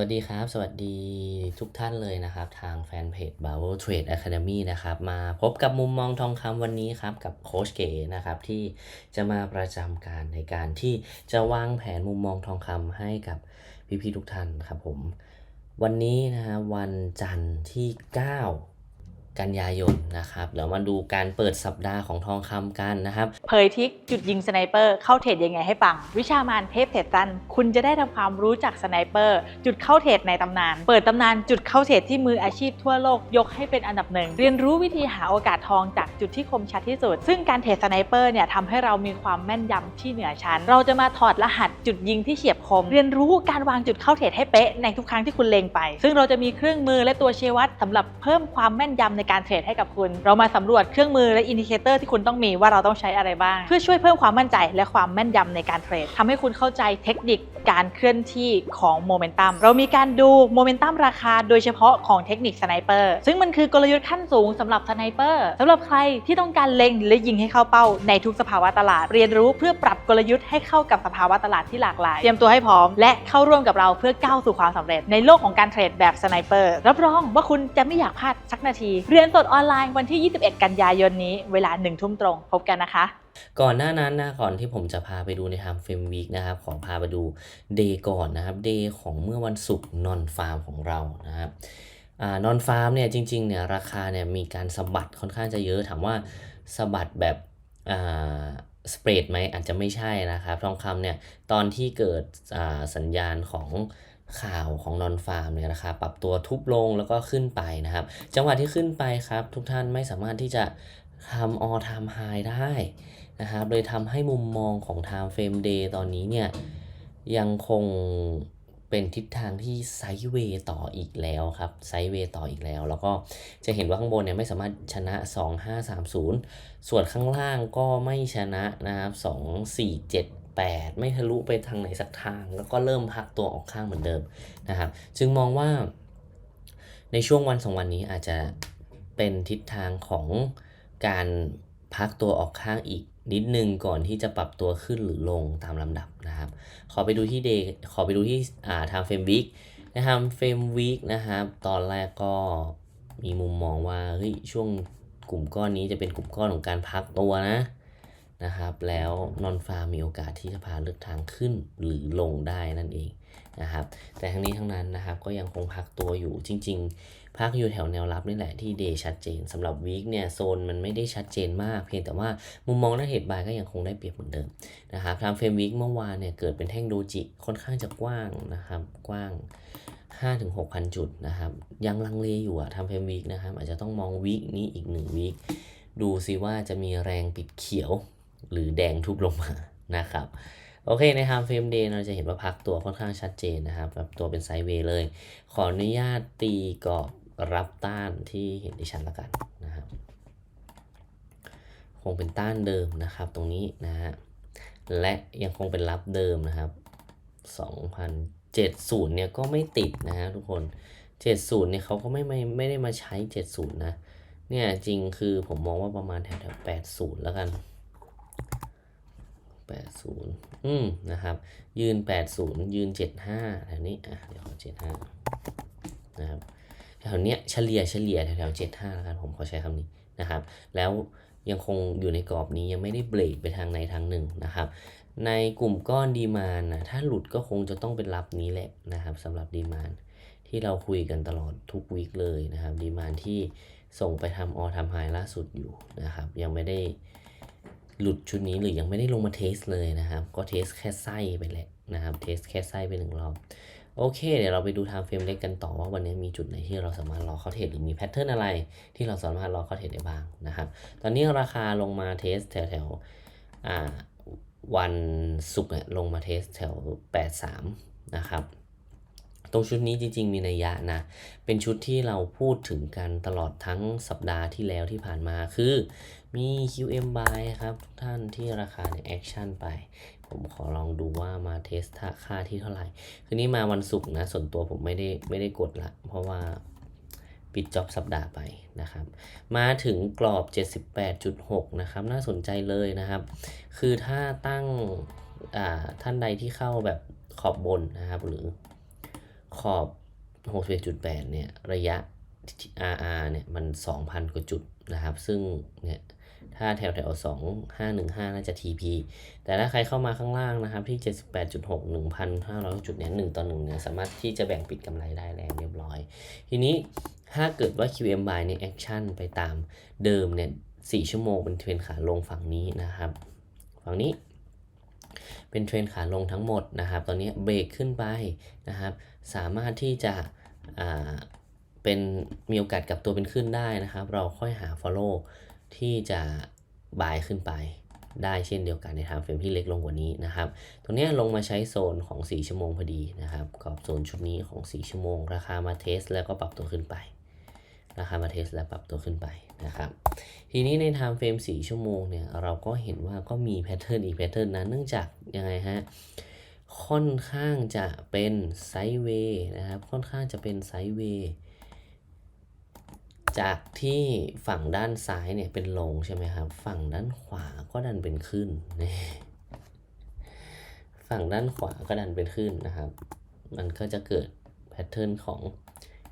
วัสดีครับ สวัสดีทุกท่านเลยนะครับ ทางแฟนเพจ b a v o Trade Academy นะครับ มาพบกับมุมมองทองคำวันนี้ครับ กับโค้ชเก๋นะครับ ที่จะมาประจำการในการที่จะวางแผนมุมมองทองคำให้กับพี่ๆทุกท่านครับผม วันนี้นะฮะวันจันทร์ที่ 9 กันยายนนะครับเดี๋ยวมาดูการเปิดสัปดาห์ของทองคำกันนะครับเผยทิกจุดยิงสไนเปอร์เข้าเทรดยังไงให้ปัง วิชามานเทพเทรดตัน คุณจะได้ทำความรู้จักสไนเปอร์ จุดเข้าเทรดในตำนาน เปิดตำนานจุดเข้าเทรดที่มืออาชีพทั่วโลกยกให้เป็นอันดับหนึ่งเรียนรู้วิธีหาโอกาสทองจาก จุดที่คมชัดที่สุด ซึ่งการเทรดสไนเปอร์เนี่ยทำให้เรามีความแม่นยำที่เหนือชั้น เราจะมาถอดรหัสจุดยิงที่เฉียบคม เรียนรู้การวางจุดเข้าเทรดให้เป๊ะในทุกครั้งที่คุณเล็งไป ซึ่งเราจะมีเครื่องมือและตัวเชวัดสำหรับเพิ่มความแม่นยำในการเทรดให้กับคุณ เรามาสำรวจเครื่องมือและอินดิเคเตอร์ที่คุณต้องมีว่าเราต้องใช้อะไรบ้าง เพื่อช่วยเพิ่มความมั่นใจและความแม่นยำในการเทรดทำให้คุณเข้าใจเทคนิคการเคลื่อนที่ของโมเมนตัมเรามีการดูโมเมนตัมราคาโดยเฉพาะของเทคนิคสไนเปอร์ซึ่งมันคือกลยุทธ์ขั้นสูงสำหรับสไนเปอร์สำหรับใครที่ต้องการเล็งและยิงให้เข้าเป้าในทุกสภาวะตลาด เรียนรู้เพื่อปรับกลยุทธ์ให้เข้ากับสภาวะตลาดที่หลากหลาย เตรียมตัวให้พร้อม และเข้าร่วมกับเราเพื่อก้าวสู่ความสำเร็จ ในโลกของการเทรดแบบสไนเปอร์รับรองว่าคุณจะไม่อยากพลาดสักนาที เรียนสดออนไลน์วันที่ 21 กันยายนนี้ เวลา1ทุ่มตรง พบกันนะคะก่อนหน้านั้นนะก่อนที่ผมจะพาไปดูในไทม์เฟรมวีคนะครับขอพาไปดูเดย์ก่อนนะครับเดย์ของเมื่อวันศุกร์นอนฟาร์มของเรานะครับอ่า นอนฟาร์มเนี่ยจริงๆเนี่ยราคาเนี่ยมีการสะบัดค่อนข้างจะเยอะถามว่าสะบัดแบบสเปรดไหมอาจจะไม่ใช่นะครับทองคำเนี่ยตอนที่เกิดสัญญาณของข่าวของนอนฟาร์มเนี่ยราคาปรับตัวทุบลงแล้วก็ขึ้นไปนะครับ จังหวะที่ขึ้นไปครับ ทุกท่านไม่สามารถที่จะทำ all time high ได้นะครับเลยทำให้มุมมองของ time frame day ตอนนี้เนี่ยยังคง เป็นทิศทางที่ไซด์เวย์ต่ออีกแล้วครับไซด์เวย์ต่ออีกแล้ว แล้วก็จะเห็นว่าข้างบนเนี่ยไม่สามารถชนะ 2530 ส่วนข้างล่างก็ไม่ชนะนะครับ 2 4 7 8 ไม่ทะลุไปทางไหนสักทาง แล้วก็เริ่มพักตัวออกข้างเหมือนเดิมนะครับ จึงมองว่าในช่วงวันสองวันนี้อาจจะเป็นทิศทางของการพักตัวออกข้างอีก นิดนึงก่อนที่จะปรับตัวขึ้นหรือลงตามลำดับนะครับ ขอไปดูที่เดย์ขอไปดูที่อ่าทางเฟรมวิกนะทำเฟรมวิกนะครับ ตอนแรกก็มีมุมมองว่าเฮ้ยช่วงกลุ่มก้อนนี้จะเป็นกลุ่มก้อนของการพักตัวนะ นะครับ แล้วนอนฟาร์มมีโอกาสที่จะพาเลือกทางขึ้นหรือลงได้นั่นเองนะครับ แต่ทั้งนี้ทั้งนั้นนะครับก็ยังคงพักตัวอยู่จริง ๆ พักอยู่แถวแนวรับนี่แหละที่เดชัดเจนสำหรับวีคเนี่ยโซนมันไม่ได้ชัดเจนมากเพียงแต่ว่ามุมมองด้านเหตุบายก็ยังคงได้เปรียบเหมือนเดิมนะครับทางเฟรมวีคเมื่อวานเนี่ยเกิดเป็นแท่งโดจิค่อนข้างจะกว้างนะครับกว้าง5-6,000 จุดนะครับ ยังลังเลอยู่อะทำเฟรมวีคนะครับ อาจจะต้องมองวีคนี้อีกหนึ่งวีคดูซิว่าจะมีแรงปิดเขียว หรือแดงทุบลงมานะครับโอเคใน time frame day เราจะเห็นว่าพักตัวค่อนข้างชัดเจนนะครับแบบตัวเป็นไซด์เวย์เลย ขออนุญาตตีกรอบรับต้านที่เห็นดิฉันละกันนะครับคงเป็นต้านเดิมนะครับตรงนี้นะฮะและยังคงเป็นรับเดิมนะครับ 2070 เนี่ยก็ไม่ติดนะฮะทุกคน 70 เนี่ยเขาก็ไม่ไม่ไม่ได้มาใช้ 70 นะ เนี่ยจริงคือผมมองว่าประมาณแถวแถว80 แล้วกัน 80 อืมนะครับ ยืน 80 ยืน 75แถวนี้อะเดี๋ยวขอ75 นะครับแถวเนี้ยเฉลี่ยเฉลี่ยแถวแถว75แล้วกันผมขอใช้คำนี้นะครับ แล้วยังคงอยู่ในกรอบนี้ยังไม่ได้เบรกไปทางใดทางหนึ่งนะครับ ในกลุ่มก้อนดีมานนะถ้าหลุดก็คงจะต้องเป็นรับนี้แหละนะครับสำหรับดีมานที่เราคุยกันตลอดทุกวีคเลยนะครับดีมานที่ส่งไปทำออทำไฮล่าสุดอยู่นะครับ ยังไม่ได้ หลุดชุดนี้หรือยังไม่ได้ลงมาเทสเลยนะครับ ก็เทสแค่ไส้ไปแหละนะครับ เทสแค่ไส้ไปหนึ่งรอบ โอเค เดี๋ยวเราไปดูทม์เฟรมเล็กกันต่อว่าวันนี้มีจุดไหนที่เราสามารถรอเข้าเทรดหรือมีแพทเทิร์นอะไร ที่เราสามารถรอเข้าเทรดได้บ้างนะครับ ตอนนี้ราคาลงมาเทสแถวแถวอ่าวันศุกร์เนี่ยลงมาเทสแถว 83 นะครับ รงชุดนี้จริง ๆ มีนัยยะนะ เป็นชุดที่เราพูดถึงกันตลอดทั้งสัปดาห์ที่แล้วที่ผ่านมาคือ มี QM buy ครับ ทุกท่านที่ราคาในแอคชั่นไป ผมขอลองดูว่ามาเทสค่าที่เท่าไหร่ คือนี่มาวันศุกร์นะ ส่วนตัวผมไม่ได้ไม่ได้กดละ เพราะว่าปิดจ็อบสัปดาห์ไปนะครับ มาถึงกรอบ 78.6 นะครับ น่าสนใจเลยนะครับ คือถ้าตั้งอ่าท่านใดที่เข้าแบบขอบบนนะครับหรือ ขอบ 61.8 เนี่ย ระยะ RR เนี่ย มัน 2,000 กว่าจุดนะครับ ซึ่งเนี่ย ถ้าแถวแถว2515 น่าจะ TP แต่ถ้าใครเข้ามาข้างล่างนะครับ ที่ 78.6 1,500 จุดเนี่ย1ต่อ1เนี่ย สามารถที่จะแบ่งปิดกำไรได้แล้วเรียบร้อย ทีนี้ถ้าเกิดว่า QM buy เนี่ย action ไปตามเดิมเนี่ย 4 ชั่วโมงเป็นเทรนขาลงฝั่งนี้นะครับ ฝั่งนี้ เป็นเทรนขาลงทั้งหมดนะครับ ตอนนี้เบรกขึ้นไปนะครับ สามารถที่จะอ่าเป็นมีโอกาสกลับตัวเป็นขึ้นได้นะครับ เราค่อยหา follow ที่จะบายขึ้นไปได้เช่นเดียวกันใน time frame ที่เล็กลงกว่านี้นะครับ ตรงนี้ลงมาใช้โซนของ 4 ชั่วโมงพอดีนะครับกรอบโซนชุดนี้ของ 4 ชั่วโมง ราคามาเทสแล้วก็ปรับตัวขึ้นไป ราคามาเทสแล้วปรับตัวขึ้นไป นะครับ ทีนี้ใน time frame 4ชั่วโมงเนี่ยเราก็เห็นว่าก็มีแพทเทิร์นอีกแพทเทิร์นนั้นเนื่องจากยังไงฮะค่อนข้างจะเป็นไซด์เวย์นะครับ ค่อนข้างจะเป็นไซด์เวย์จากที่ฝั่งด้านซ้ายเนี่ยเป็นลงใช่ไหมครับ ฝั่งด้านขวาก็ดันเป็นขึ้นนี่ฝั่งด้านขวาก็ดันเป็นขึ้นนะครับ มันก็จะเกิดแพทเทิร์นของ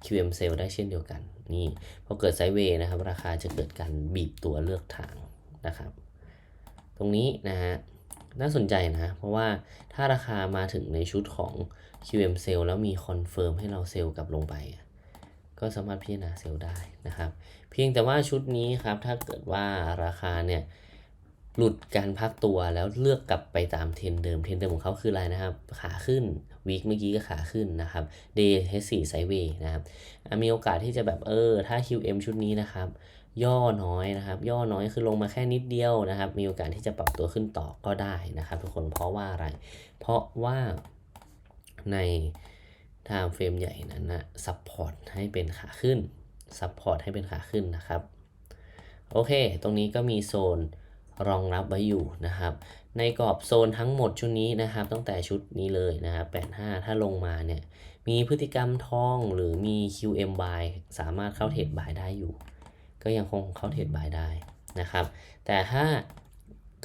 QM cell ได้เช่นเดียวกัน นี่พอเกิดไซด์เวย์นะครับ ราคาจะเกิดการบีบตัวเลือกทางนะครับ ตรงนี้นะฮะน่าสนใจนะ เพราะว่าถ้าราคามาถึงในชุดของ QM Sell แล้วมีคอนเฟิร์มให้เราเซลล์กลับลงไป ก็สามารถพิจารณาเซลล์ได้นะครับ เพียงแต่ว่าชุดนี้ครับ ถ้าเกิดว่าราคาเนี่ยหลุดการพักตัวแล้วเลือกกลับไปตามเทรนเดิมเทรนเดิมของเขาคืออะไรนะครับ ขาขึ้น วีคเมื่อกี้ก็ขาขึ้นนะครับ Day H4 Sideway นะครับมีโอกาสที่จะแบบเออถ้า QM ชุดนี้นะครับย่อน้อยนะครับ ย่อน้อยคือลงมาแค่นิดเดียวนะครับ มีโอกาสที่จะปรับตัวขึ้นต่อก็ได้นะครับ ทุกคนเพราะว่าอะไร เพราะว่าใน time frame ใหญ่นั้นนะซัพพอร์ตให้เป็นขาขึ้นซัพพอร์ตให้เป็นขาขึ้นนะครับ โอเค ตรงนี้ก็มีโซน รองรับไว้อยู่นะครับ ในกรอบโซนทั้งหมดชุดนี้นะครับ ตั้งแต่ชุดนี้เลยนะครับ85 ถ้าลงมาเนี่ย มีพฤติกรรมทองหรือมี QM buy สามารถเข้าเทรด buy ได้อยู่ ก็ยังคงเข้าเทรด buy ได้นะครับ แต่ถ้า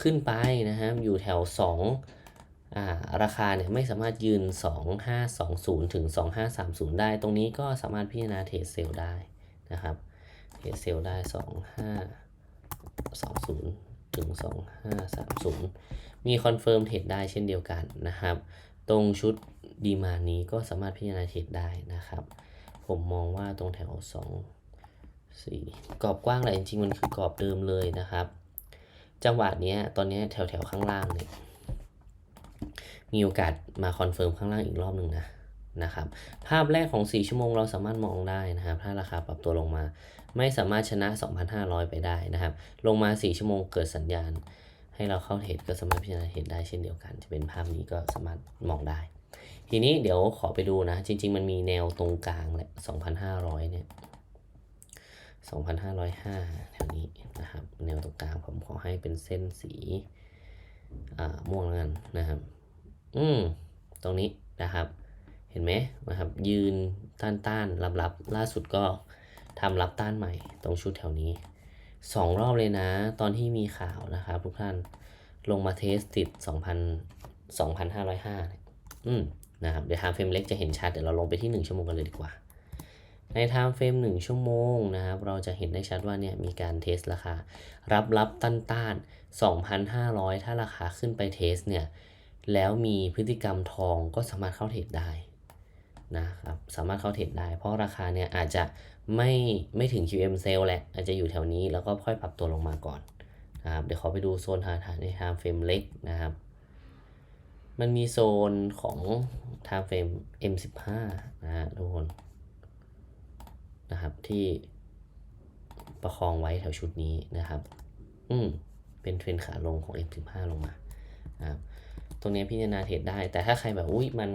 ขึ้นไปนะครับอยู่แถว 2อ่าราคาเนี่ยไม่สามารถยืน 2520 ถึง 2530 ได้ ตรงนี้ก็สามารถพิจารณาเทรดเซลได้นะครับ เทรดเซลได้ 2520 ถึง 2530 มีคอนเฟิร์มเทรดได้เช่นเดียวกันนะครับ ตรงชุดดีมานี้ก็สามารถพิจารณาเทรดได้นะครับ ผมมองว่าตรงแถว 2 4 กรอบกว้างแหละจริงๆ มันคือกรอบเดิมเลยนะครับ จังหวะนี้ตอนนี้แถวแถวข้างล่างเนี่ยมีโอกาสมาคอนเฟิร์มข้างล่างอีกรอบหนึ่งนะ นะครับ ภาพแรกของ 4 ชั่วโมงเราสามารถมองได้นะครับ ถ้าราคาปรับตัวลงมา ไม่สามารถชนะ 2,500 ไปได้นะครับ ลงมา 4 ชั่วโมงเกิดสัญญาณ ให้เราเข้าเทรดก็สามารถพิจารณาเทรดได้เช่นเดียวกัน จะเป็นภาพนี้ก็สามารถมองได้ ทีนี้เดี๋ยวขอไปดูนะ จริง ๆ มันมีแนวตรงกลางแหละ 2,500 เนี่ย 2,505 แถวนี้นะครับ แนวตรงกลางผมขอให้เป็นเส้นสีม่วงแล้วกันนะครับ อืม ตรงนี้นะครับ เห็นไหมนะครับยืนต้านต้านรับรับๆล่าสุดก็ทำรับต้านใหม่ตรงชุดแถวนี้สองรอบเลยนะ ตอนที่มีข่าวนะครับทุกท่านลงมาเทสติด 2,000 2,505เนี่ยอืมนะครับเดี๋ยวไทม์เฟรมเล็กจะเห็นชัดเดี๋ยวเราลงไปที่ 1 ชั่วโมงกันเลยดีกว่า ในไทม์เฟรม1 ชั่วโมงนะครับเราจะเห็นได้ชัดว่าเนี่ยมีการเทสราคา รับรับต้านต้าน 2,500 ถ้าราคาขึ้นไปเทสเนี่ยแล้วมีพฤติกรรมทองก็สามารถเข้าเทรดได้ นะครับสามารถเข้าเทรดได้ เพราะราคาเนี่ยอาจจะไม่ไม่ถึง QM sale แหละ อาจจะอยู่แถวนี้แล้วก็ค่อยปรับตัวลงมาก่อนนะครับเดี๋ยวขอไปดูโซนฐานใน time frame เล็กนะครับ มันมีโซนของ time frame M15 นะฮะทุกคนนะครับที่ประคองไว้แถวชุดนี้นะครับ อืมเป็นเทรนขาลงของ M15 ลงมานะครับตรงนี้พิจารณาเทรดได้ แต่ถ้าใครแบบอุ้ยมัน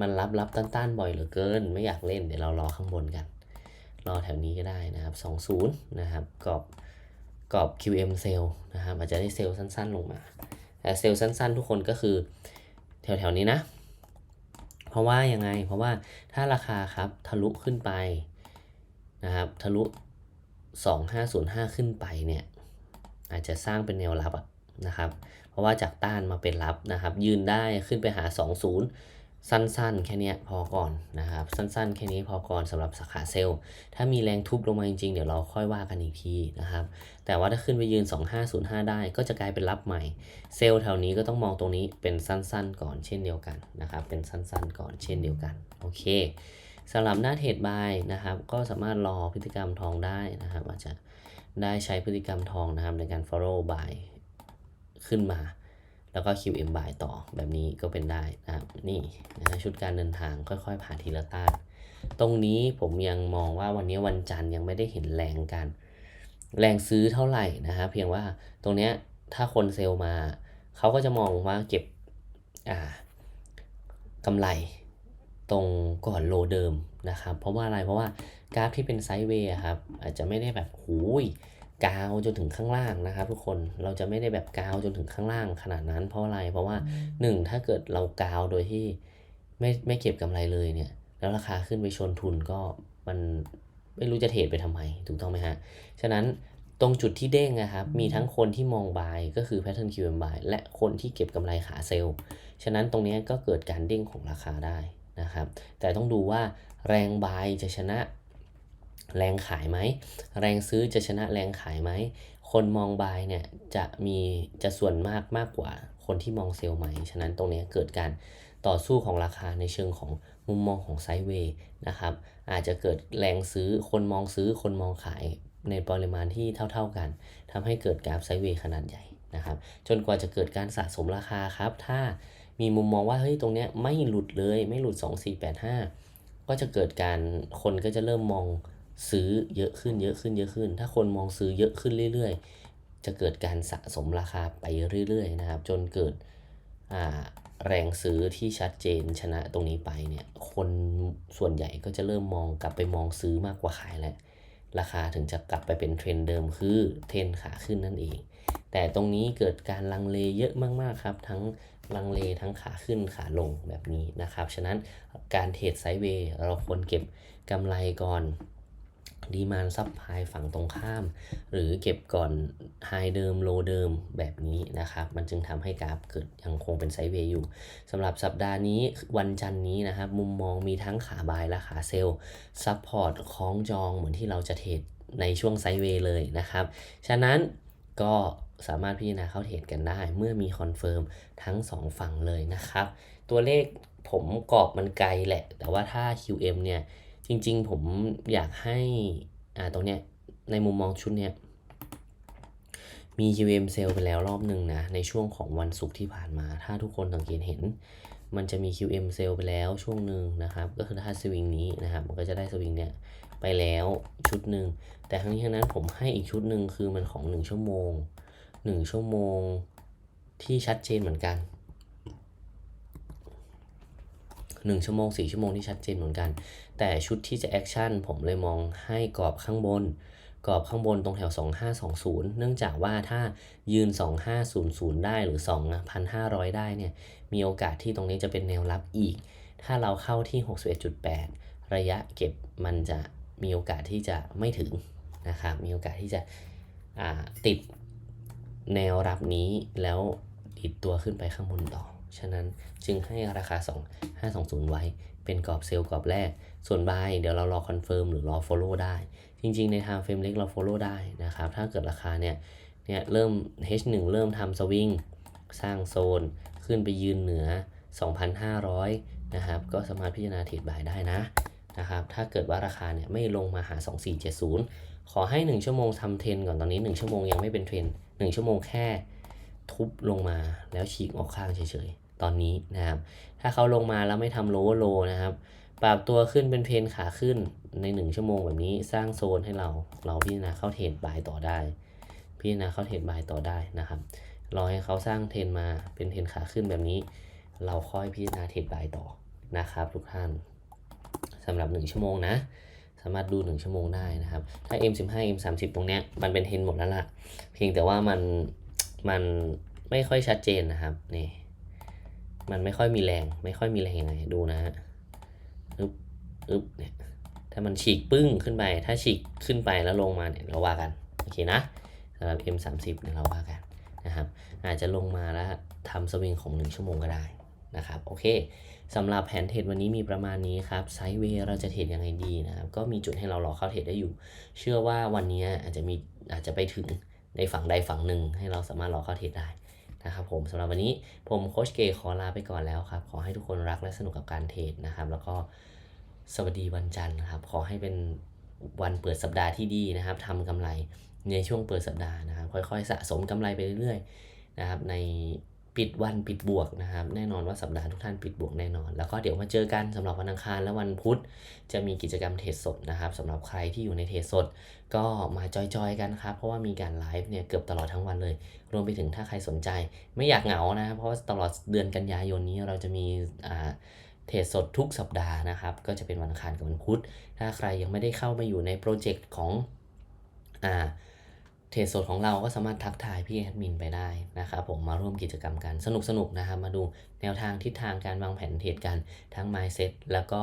มันรับรับต้านต้านบ่อยเหลือเกิน ไม่อยากเล่นเดี๋ยวเรารอข้างบนกัน รอแถวนี้ก็ได้นะครับ 20 นะครับกรอบกรอบ QM เซลนะครับอาจจะได้เซลล์สั้น ๆ ลงมาแต่เซลล์สั้น ๆ ทุกคนก็คือแถวๆนี้นะ เพราะว่ายังไงเพราะว่าถ้าราคาครับทะลุขึ้นไปนะครับทะลุ 2505 ขึ้นไปเนี่ยอาจจะสร้างเป็นแนวรับนะครับ เพราะว่าจากต้านมาเป็นรับนะครับ ยืนได้ขึ้นไปหา 20 สั้นๆ แค่นี้พอก่อนนะครับ สั้นๆ แค่นี้พอก่อนสำหรับสาขาเซลล์ ถ้ามีแรงทุบลงมาจริงๆ เดี๋ยวเราค่อยว่ากันอีกทีนะครับ แต่ว่าถ้าขึ้นไปยืน 2505 ได้ก็จะกลายเป็นรับใหม่ เซลล์แถวนี้ก็ต้องมองตรงนี้เป็นสั้นๆ ก่อนเช่นเดียวกันนะครับ เป็นสั้นๆ ก่อนเช่นเดียวกัน โอเคสำหรับหน้าเทรดบายนะครับ ก็สามารถรอพฤติกรรมทองได้นะครับ อาจจะได้ใช้พฤติกรรมทองนะครับในการ follow buy ขึ้นมา แล้วก็ QM buy ต่อแบบนี้ก็เป็นได้นะครับนี่นะฮะชุดการเดินทางค่อยๆผ่านทีละต้าน ตรงนี้ผมยังมองว่าวันนี้วันจันทร์ยังไม่ได้เห็นแรงการแรงซื้อเท่าไหร่นะฮะเพียงว่าตรงเนี้ยถ้าคนเซลล์มาเขาก็จะมองว่าเก็บอ่ากำไรตรงก่อนโลเดิมนะครับ เพราะว่าอะไรเพราะว่ากราฟที่เป็นไซด์เวย์ครับอาจจะไม่ได้แบบหูย กาวจนถึงข้างล่างนะครับ ทุกคนเราจะไม่ได้แบบกาวจนถึงข้างล่างขนาดนั้นเพราะอะไรเพราะว่าหนึ่งถ้าเกิดเรากาวโดยที่ไม่ไม่เก็บกำไรเลยเนี่ย แล้วราคาขึ้นไปชนทุนก็มันไม่รู้จะเทรดไปทำไมถูกต้องไหมฮะ ฉะนั้นตรงจุดที่เด้งนะครับ มีทั้งคนที่มองบายก็คือ pattern QM buy และคนที่เก็บกำไรขาเซลล์ฉะนั้นตรงนี้ก็เกิดการเด้งของราคาได้นะครับ แต่ต้องดูว่าแรงบายจะชนะ แรงขายไหม แรงซื้อจะชนะแรงขายไหม คนมองบายเนี่ยจะมีจะส่วนมากมากกว่าคนที่มองเซลล์ไหม ฉะนั้นตรงนี้เกิดการต่อสู้ของราคาในเชิงของมุมมองของไซด์เวย์นะครับ อาจจะเกิดแรงซื้อ คนมองซื้อ คนมองขายในปริมาณที่เท่า ๆกันทำให้เกิดกราฟไซด์เวย์ขนาดใหญ่นะครับ จนกว่าจะเกิดการสะสมราคาครับ ถ้ามีมุมมองว่าเฮ้ยตรงเนี้ยไม่หลุดเลย ไม่หลุด 2485 ก็จะเกิดการคนก็จะเริ่มมอง ซื้อเยอะขึ้นเยอะขึ้นเยอะขึ้น ถ้าคนมองซื้อเยอะขึ้นเรื่อย ๆ จะเกิดการสะสมราคาไปเรื่อย ๆ นะครับ จนเกิดอ่าแรงซื้อที่ชัดเจนชนะตรงนี้ไปเนี่ย คนส่วนใหญ่ก็จะเริ่มมองกลับไปมองซื้อมากกว่าขายแหล้วราคาถึงจะกลับไปเป็นเทรนเดิมคือเทรนขาขึ้นนั่นเอง แต่ตรงนี้เกิดการลังเลเยอะมากๆครับ ทั้งลังเลทั้งขาขึ้นขาลงแบบนี้นะครับ ฉะนั้นการเทรดไซด์เวย์เราควรเก็บกำไรก่อน ดีมานซับพายฝั่งตรงข้าม หรือเก็บก่อนไฮเดิมโลเดิมแบบนี้นะครับ มันจึงทำให้กราฟเกิดยังคงเป็นไซด์เวย์อยู่สำหรับสัปดาห์นี้วันจันทร์นี้นะครับ มุมมองมีทั้งขาบายและขาเซลล์ซับพอร์ตคล้องจองเหมือนที่เราจะเทรดในช่วงไซด์เวย์เลยนะครับ ฉะนั้นก็สามารถพิจารณาเข้าเทรดกันได้ เมื่อมีคอนเฟิร์มทั้ง 2 ฝั่งเลยนะครับ ตัวเลขผมกรอบมันไกลแหละ แต่ว่าถ้า QM เนี่ย จริงๆ ผมอยากให้อ่าตรงเนี้ยในมุมมองชุดเนี้ยมี QM เซลไปแล้วรอบหนึ่งนะ ในช่วงของวันศุกร์ที่ผ่านมา ถ้าทุกคนสังเกตเห็น มันจะมี QM เซลไปแล้วช่วงหนึ่งนะครับ ก็คือถ้าสวิงนี้นะครับ มันก็จะได้สวิงเนี่ยไปแล้วชุดหนึ่ง แต่ทั้งนี้ทั้งนั้นผมให้อีกชุดหนึ่งคือมันของ 1 ชั่วโมง 1 ชั่วโมงที่ชัดเจนเหมือนกัน 1 ชั่วโมง 4 ชั่วโมงที่ชัดเจนเหมือนกัน แต่ชุดที่จะแอคชั่นผมเลยมองให้กรอบข้างบน กรอบข้างบนตรงแถว 2520 เนื่องจากว่าถ้ายืน 2500 ได้หรือ 2,500 ได้เนี่ย มีโอกาสที่ตรงนี้จะเป็นแนวรับอีก ถ้าเราเข้าที่ 61.8 ระยะเก็บมันจะมีโอกาสที่จะไม่ถึงนะครับ มีโอกาสที่จะติดแนวรับนี้แล้วดิดตัวขึ้นไปข้างบนต่อ ฉะนั้นจึงให้ราคา 2520 ไว้เป็นกรอบเซลล์กรอบแรก ส่วน buy เดี๋ยวเรารอคอนเฟิร์มหรือรอ follow ได้ จริง ๆ ใน time frame เล็กเรา follow ได้นะครับ ถ้าเกิดราคาเนี่ย เนี่ยเริ่ม H1 เริ่มทำสวิงสร้างโซน ขึ้นไปยืนเหนือ 2,500 นะครับ ก็สามารถพิจารณาเทรดบายได้นะนะครับ ถ้าเกิดว่าราคาเนี่ยไม่ลงมาหา 2470 ขอให้ 1 ชั่วโมงทำเทรนก่อนตอนนี้ 1 ชั่วโมงยังไม่เป็นเทรน1 ชั่วโมงแค่ทุบลงมาแล้วฉีกออกข้างเฉยๆ ตอนนี้นะครับ ถ้าเขาลงมาแล้วไม่ทำโลว์โลนะครับ ปรับตัวขึ้นเป็นเพนขาขึ้นใน 1 ชั่วโมงแบบนี้สร้างโซนให้เราเราพิจารณาเข้าเทรดบายต่อได้ พิจารณาเข้าเทรดบายต่อได้นะครับรอให้เขาสร้างเทรนมาเป็นเทรนขาขึ้นแบบนี้ เราค่อยพิจารณาเทรดบายต่อนะครับทุกท่านสำหรับ 1 ชั่วโมงนะ สามารถดู 1 ชั่วโมงได้นะครับ ถ้า M15 M30 ตรงเนี้ยมันเป็นเทรนหมดแล้วล่ะ เพียงแต่ว่ามันมันไม่ค่อยชัดเจนนะครับนี่มันไม่ค่อยมีแรง ไม่ค่อยมีแรงยังไงดูนะฮะ อึ๊บเนี่ยถ้ามันฉีกปึ้งขึ้นไป ถ้าฉีกขึ้นไปแล้วลงมาเนี่ยเราว่ากัน โอเคนะสำหรับ M30 เนี่ยเราว่ากันนะครับ อาจจะลงมาแล้วทำสวิงของ 1 ชั่วโมงก็ได้นะครับ โอเคสำหรับแผนเทรดวันนี้มีประมาณนี้ครับ ไซด์เวย์เราจะเทรดยังไงดีนะครับ ก็มีจุดให้เรารอเข้าเทรดได้อยู่ เชื่อว่าวันนี้อาจจะมีอาจจะไปถึงในฝั่งใดฝั่งหนึ่ง ให้เราสามารถรอเข้าเทรดได้นะครับผมสำหรับวันนี้ผมโคชเกขอลาไปก่อนแล้วครับ ขอให้ทุกคนรักและสนุกกับการเทรดนะครับ แล้วก็ สวัสดีวันจันทร์นะครับ ขอให้เป็นวันเปิดสัปดาห์ที่ดีนะครับทำกำไรในช่วงเปิดสัปดาห์นะครับ ค่อยๆ สะสมกำไรไปเรื่อยๆนะครับ ในปิดวันปิดบวกนะครับ แน่นอนว่าสัปดาห์ทุกท่านปิดบวกแน่นอน แล้วก็เดี๋ยวมาเจอกันสำหรับวันอังคารและวันพุธ จะมีกิจกรรมเทรดสดนะครับสำหรับใครที่อยู่ในเทรดสด ก็มาจอยๆกันครับ เพราะว่ามีการไลฟ์เนี่ยเกือบตลอดทั้งวันเลย รวมไปถึงถ้าใครสนใจ ไม่อยากเหงานะครับเพราะว่าตลอดเดือนกันยายนนี้เราจะมีอ่า เทรดสดทุกสัปดาห์นะครับ ก็จะเป็นวันอังคารกับวันพุธ ถ้าใครยังไม่ได้เข้ามาอยู่ในโปรเจกต์ของอ่าเทรดสดของเราก็สามารถทักทายพี่แอดมินไปได้นะครับผมมาร่วมกิจกรรมกันสนุกๆนะครับ มาดูแนวทางทิศทางการวางแผนเทรดกันทั้ง mindset แล้วก็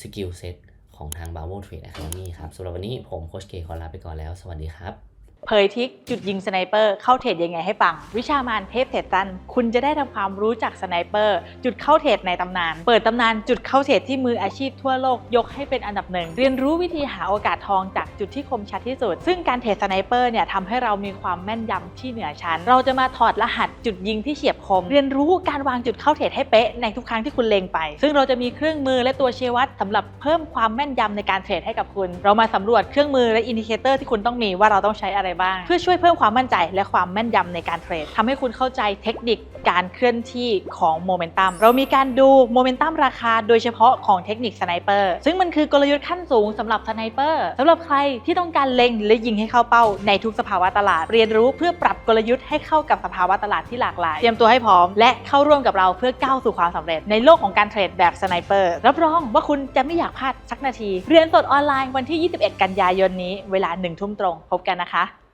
สกิลเซ็ตของทาง b a v o Trade Academy ครับสำหรับวันนี้ผมโคชเกขอลาไปก่อนแล้ว สวัสดีครับ เผยทิกจุดยิงสไนเปอร์เข้าเทรดยังไงให้ฟัง วิชามานเทพเทรดตัน คุณจะได้ทำความรู้จักสไนเปอร์ จุดเข้าเทรดในตำนาน เปิดตำนานจุดเข้าเทรดที่มืออาชีพทั่วโลกยกให้เป็นอันดับหนึ่ง เรียนรู้วิธีหาโอกาสทองจากจุดที่คมชัดที่สุด ซึ่งการเทรดสไนเปอร์เนี่ยทำให้เรามีความแม่นยำที่เหนือชั้น เราจะมาถอดรหัสจุดยิงที่เฉียบคม เรียนรู้การวางจุดเข้าเทรดให้เป๊ะในทุกครั้งที่คุณเล็งไป ซึ่งเราจะมีเครื่องมือและตัวเชวัดสำหรับเพิ่มความแม่นยำในการเทรดให้กับคุณ เรามาสำรวจเครื่องมือและอินดิเคเตอร์ที่คุณต้องมีว่าเราต้องใช้อะไรบ้าง เพื่อช่วยเพิ่มความมั่นใจและความแม่นยำในการเทรดทำให้คุณเข้าใจเทคนิคการเคลื่อนที่ของโมเมนตัมเรามีการดูโมเมนตัมราคาโดยเฉพาะของเทคนิคสไนเปอร์ซึ่งมันคือกลยุทธ์ขั้นสูงสำหรับสไนเปอร์สำหรับใครที่ต้องการเล็งและยิงให้เข้าเป้าในทุกสภาวะตลาด เรียนรู้เพื่อปรับกลยุทธ์ให้เข้ากับสภาวะตลาดที่หลากหลายเตรียมตัวให้พร้อม และเข้าร่วมกับเราเพื่อก้าวสู่ความสำเร็จ ในโลกของการเทรดแบบสไนเปอร์รับรองว่าคุณจะไม่อยากพลาดสักนาที เรียนสดออนไลน์วันที่ 21 กันยายนนี้เวลา1ทุ่มตรง พบกันนะคะ